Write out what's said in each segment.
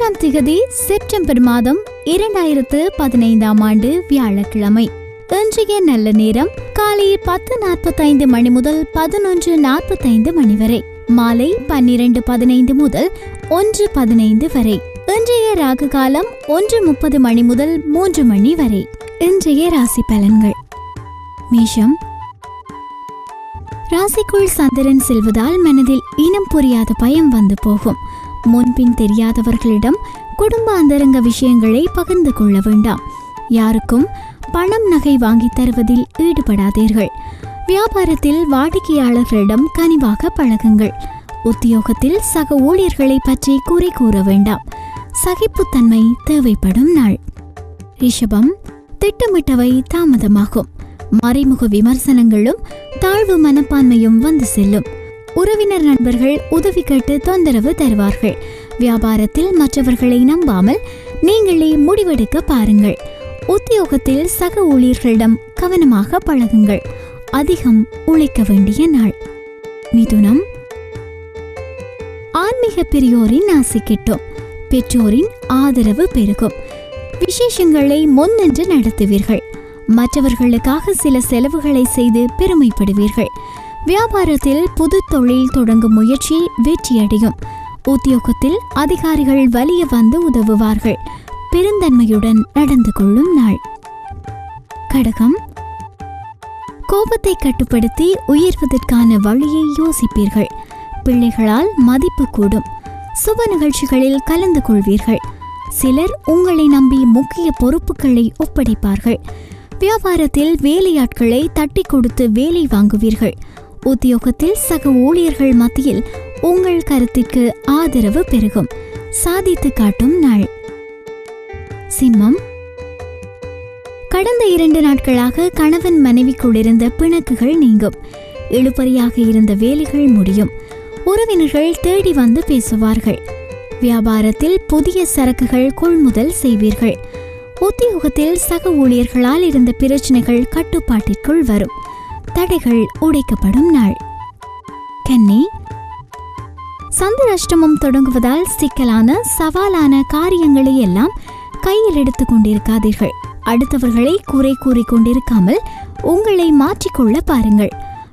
திகதி செப்டம்பர் மாதம் இரண்டாயிரத்து பதினைந்தாம் ஆண்டு வியாழக்கிழமை. இன்றைய நல்ல நேரம் காலை பத்து நாற்பத்தைந்து மணி முதல் பதினொன்று நாற்பத்தைந்து மணி வரை. மாலை பன்னிரண்டு பதினைந்து முதல் ஒன்று பதினைந்து வரை. இன்றைய ராகு காலம் ஒன்று முப்பது மணி முதல் மூன்று மணி வரை. இன்றைய ராசி பலன்கள். மேஷம். ராசிக்குள் சந்திரன் செல்வதால் மனதில் இனம் புரியாத பயம் வந்து போகும். முன்பின் தெரியாதவர்களிடம் குடும்ப அந்தரங்க விஷயங்களை பகிர்ந்து கொள்ள வேண்டாம். யாருக்கும் பணம் நகை வாங்கித் தருவதில் ஈடுபடாதீர்கள். வியாபாரத்தில் வாடிக்கையாளர்களிடம் கனிவாக பழகுங்கள். உத்தியோகத்தில் சக ஊழியர்களை பற்றி குறை கூற வேண்டாம். சகிப்புத்தன்மை தேவைப்படும் நாள். ரிஷபம் திட்டமிட்டவை தாமதமாகும். மறைமுக விமர்சனங்களும் தாழ்வு மனப்பான்மையும் வந்து செல்லும். உறவினர் நண்பர்கள் உதவி கேட்டு தொந்தரவு தருவார்கள். வியாபாரத்தில் மற்றவர்களை நம்பாமல் நீங்களே முடிவெடுக்க பாருங்கள். உத்தியோகத்தில் சக ஊழியர்களிடம் கவனமாக பழகுங்கள். அதிகம் உழைக்க வேண்டிய நாள். மிதுனம். ஆன்மீக பெரியோரின் ஆசை கிட்டும். பெற்றோரின் ஆதரவு பெருகும். விசேஷங்களை முன்னின்று நடத்துவீர்கள். மற்றவர்களுக்காக சில செலவுகளை செய்து பெருமைப்படுவீர்கள். வியாபாரத்தில் புது தொழில் தொடங்கும் முயற்சி வெற்றியடையும். உத்தியோகத்தில் அதிகாரிகள் வலிய வந்து உதவுவார்கள். பெருந்தன்மையுடன் நடந்து கொள்ளும் நாள். கடகம். கோபத்தை கட்டுப்படுத்தி உயர்வதற்கான வழியை யோசிப்பீர்கள். பிள்ளைகளால் மதிப்பு கூடும். சுப நிகழ்ச்சிகளில் கலந்து கொள்வீர்கள். சிலர் உங்களை நம்பி முக்கிய பொறுப்புகளை ஒப்படைப்பார்கள். வியாபாரத்தில் வேலையாட்களை தட்டி கொடுத்து வேலை வாங்குவீர்கள். உத்தியோகத்தில் சக ஊழியர்கள் மத்தியில் உங்கள் கருத்திற்கு ஆதரவு பெருகும். சாதித்து காட்டும் நாள். சிம்மம். கடந்த இரண்டு நாட்களாக கணவன் மனைவிக்குள் இருந்த பிணக்குகள் நீங்கும். இழுபறியாக இருந்த வேலைகள் முடியும். உறவினர்கள் தேடி வந்து பேசுவார்கள். வியாபாரத்தில் புதிய சரக்குகள் கொள்முதல் செய்வீர்கள். உத்தியோகத்தில் சக ஊழியர்களால் இருந்த பிரச்சனைகள் கட்டுப்பாட்டிற்குள் வரும். தடைகள் உடைக்கப்படும் நாள். கன்னி சந்திராஷ்டமம் தொடங்குவதால் சிக்கலான சவாலான காரியங்களை எல்லாம் கையில் எடுத்துக் கொண்டிருக்காதீர்கள். அடுத்தவர்களை குறை கூறிக் கொண்டிருக்காமல் உங்களை மாற்றிக்கொள்ள பாருங்கள்.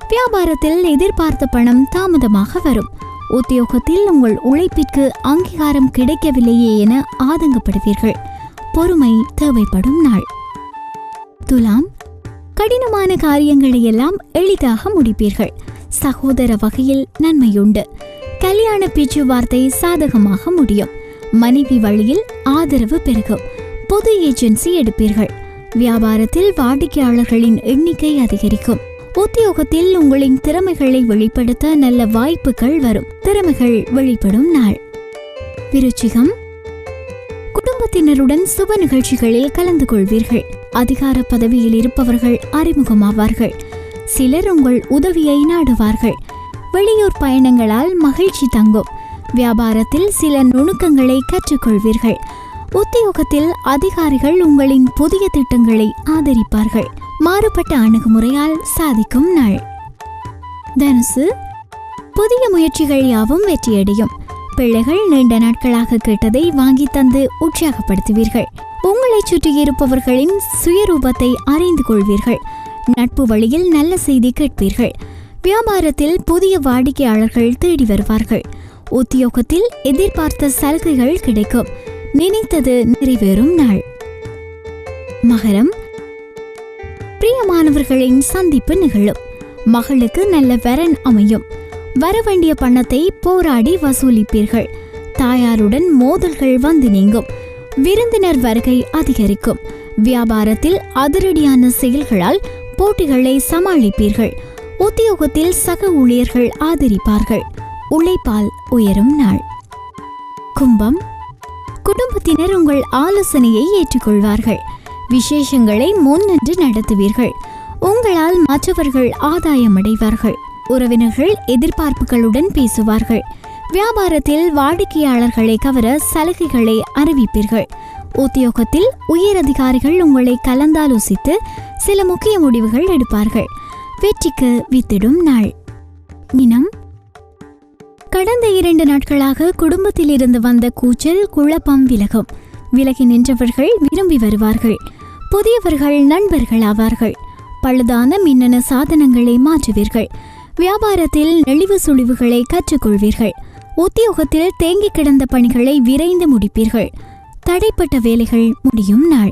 வியாபாரத்தில் எதிர்பார்த்த பணம் தாமதமாக வரும். உத்தியோகத்தில் உங்கள் உழைப்பிற்கு அங்கீகாரம் கிடைக்கவில்லையே என ஆதங்கப்படுவீர்கள். பொறுமை தேவைப்படும் நாள். துலாம் கடினமான காரியங்களை எல்லாம் எளிதாக முடிப்பீர்கள். சகோதர வகையில் நன்மையுண்டு. கல்யாண பேச்சுவார்த்தை சாதகமாக முடியும். மனைவி வழியில் ஆதரவு பெருகும். பொது ஏஜென்சி எடுப்பீர்கள். வியாபாரத்தில் வாடிக்கையாளர்களின் எண்ணிக்கை அதிகரிக்கும். உத்தியோகத்தில் உங்களின் திறமைகளை வெளிப்படுத்த நல்ல வாய்ப்புகள் வரும். திறமைகள் வெளிப்படும் நாள். விருச்சிகம் குடும்பத்தினருடன் சுப நிகழ்ச்சிகளில் கலந்து கொள்வீர்கள். அதிகார பதவியில் இருப்பவர்கள் அறிமுகமாவார்கள். சிலர் உங்கள் உதவியை நாடுவார்கள். வெளியூர் பயணங்களால் மகிழ்ச்சி தங்கும். வியாபாரத்தில் சில நுணுக்கங்களை கற்றுக்கொள்வீர்கள். உத்தியோகத்தில் அதிகாரிகள் உங்களின் புதிய திட்டங்களை ஆதரிப்பார்கள். மாறுபட்ட அணுகுமுறையால் சாதிக்கும் நாள். தனுசு. புதிய முயற்சிகள் யாவும் வெற்றியடையும். பிள்ளைகள் நீண்ட நாட்களாக கேட்டதை வாங்கி தந்து உற்சாகப்படுத்துவீர்கள். உங்களை சுற்றி இருப்பவர்களின் சுயரூபத்தை அறிந்து கொள்வீர்கள். நட்பு வழியில் நல்ல செய்தி கேட்பீர்கள். வியாபாரத்தில் புதிய வாடிக்கையாளர்கள் தேடி வருவார்கள். உத்தியோகத்தில் எதிர்பார்த்த சலுகைகள் கிடைக்கும். நினைத்தது நிறைவேறும் நாள். மகரம். பிரியமானவர்களின் சந்திப்பு நிகழும். மகளுக்கு நல்ல வரன் அமையும். வரவேண்டிய பணத்தை போராடி வசூலிப்பீர்கள். தாயாருடன் மோதல்கள் வந்து நீங்கும். விருந்தினர் வருகை அதிகரிக்கும். வியாபாரத்தில் அதிரடியான செயல்களால் போட்டிகளை சமாளிப்பீர்கள். உத்தியோகத்தில் சக ஊழியர்கள் ஆதரிப்பார்கள். உழைப்பால் உயரும் நாள். கும்பம். குடும்பத்தினர் உங்கள் ஆலோசனையை ஏற்றுக்கொள்வார்கள். விசேஷங்களை முன்னின்று நடத்துவீர்கள். உங்களால் மற்றவர்கள் ஆதாயமடைவார்கள். உறவினர்கள் எதிர்பார்ப்புகளுடன் பேசுவார்கள். வியாபாரத்தில் வாடிக்கையாளர்களை கவர சலுகைகளை அறிவிப்பீர்கள். உத்தியோகத்தில் உயர் அதிகாரிகள் உங்களை கலந்தாலோசித்து சில முக்கிய முடிவுகள் எடுப்பார்கள். வெற்றிக்கு வித்திடும் நாள். இனம் கடந்த இரண்டு நாட்களாக குடும்பத்தில் இருந்து வந்த கூச்சல் குழப்பம் விலகும். விலகி நின்றவர்கள் விரும்பி வருவார்கள். புதியவர்கள் நண்பர்கள் ஆவார்கள் பழுதான மின்னணு சாதனங்களை மாற்றுவீர்கள். வியாபாரத்தில் நெளிவு சுழிவுகளை கற்றுக்கொள்வீர்கள். உத்தியோகத்தில் தேங்கி கிடந்த பணிகளை விரைந்து முடிப்பீர்கள். தடைப்பட்ட வேலைகள் முடியும் நாள்.